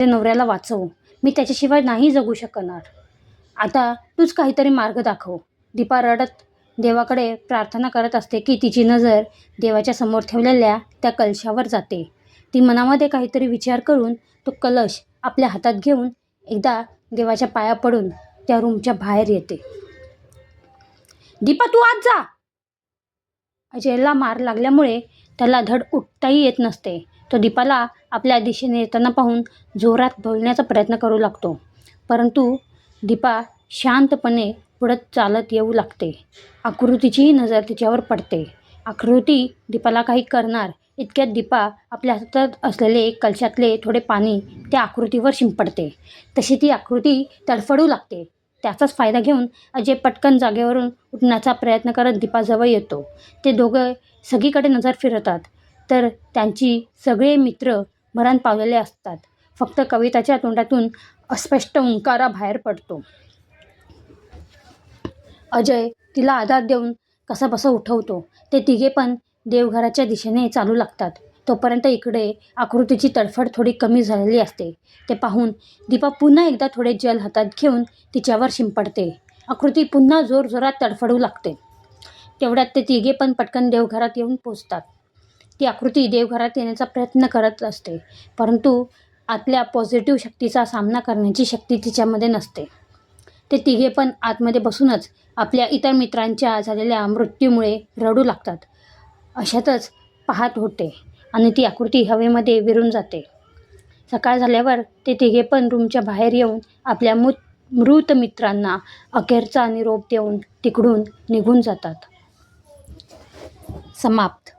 ते नवऱ्याला वाचव. मी त्याच्याशिवाय नाही जगू शकणार. आता तूच काहीतरी मार्ग दाखव. दीपा रडत देवाकडे प्रार्थना करत असते की तिची नजर देवाच्या समोर ठेवलेल्या त्या कलशावर जाते. ती मनामध्ये काहीतरी विचार करून तो कलश आपल्या हातात घेऊन एकदा देवाच्या पाया पडून त्या रूमच्या बाहेर येते. दीपा तू आज जा! अजयला मार लागल्यामुळे त्याला धड उठताही येत नसते. तो दीपाला आपल्या दिशेने येताना पाहून जोरात बोलण्याचा प्रयत्न करू लागतो. परंतु दीपा शांतपणे पुढत चालत येऊ लागते. आकृतीचीही नजर तिच्यावर पडते. आकृती दीपाला काही करणार इतक्यात दीपा आपल्या हातात असलेले कलशातले थोडे पाणी त्या आकृतीवर शिंपडते. तशी ती आकृती तडफडू लागते. त्याचाच फायदा घेऊन अजय पटकन जागेवरून उठण्याचा प्रयत्न करत दीपाजवळ येतो. ते दोघं सगळीकडे नजर फिरवतात. तर त्यांची सगळे मित्र मरण पावलेले असतात. फक्त कविताच्या तोंडातून अस्पष्ट ओंकारा बाहेर पडतो. अजय तिला आधार देऊन कसाबसा उठवतो. ते तिघे पण देवघराच्या दिशेने चालू लागतात. तोपर्यंत इकडे आकृतीची तडफड थोडी कमी झालेली असते. ते पाहून दीपा पुन्हा एकदा थोडे जल हातात घेऊन तिच्यावर शिंपडते. आकृती पुन्हा जोरजोरात तडफडू लागते. तेवढ्यात ते तिघे पण पटकन देवघरात येऊन पोचतात. ती आकृती देवघरात येण्याचा प्रयत्न करत असते. परंतु आतल्या पॉझिटिव्ह शक्तीचा सामना करण्याची शक्ती तिच्यामध्ये नसते. ते तिघे पण आतमध्ये बसूनच आपल्या इतर मित्रांच्या झालेल्या मृत्यूमुळे रडू लागतात. अशातच पाहत होते आणि ती आकृती हवेमध्ये विरून जाते. सकाळ झाल्यावर ते तिघे पण रूमच्या बाहेर येऊन आपल्या मृत मृत मित्रांना अखेरचा निरोप देऊन तिकडून निघून जातात. समाप्त.